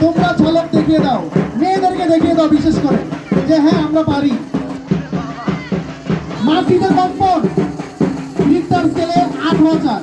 তোমরা ঝলক দেখিয়ে দাও মেয়েদেরকে দেখিয়ে দাও বিশেষ করে যে হ্যাঁ আমরা পারি মাটিতে কম্পন রিক্টার স্কেলে আট হাজার।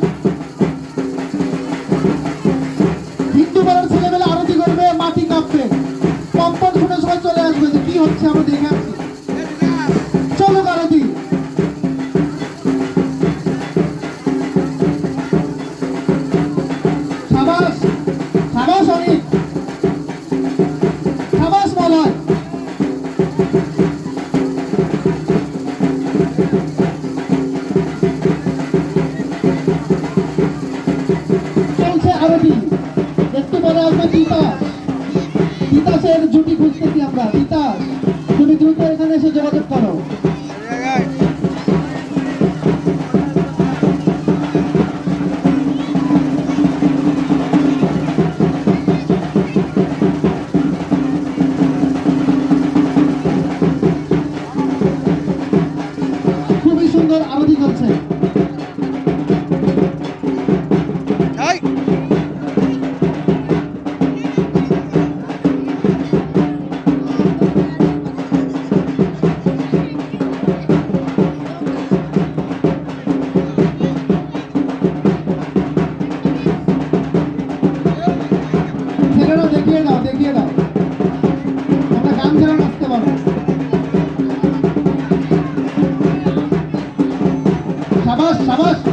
আরতি একটু পরে আসবে তিতাস। তিতাসের জুটি খুঁজতেছি আমরা? তিতাস, তুমি দ্রুত এখানে এসে যোগাযোগ করো। খুবই সুন্দর আরতি Come on.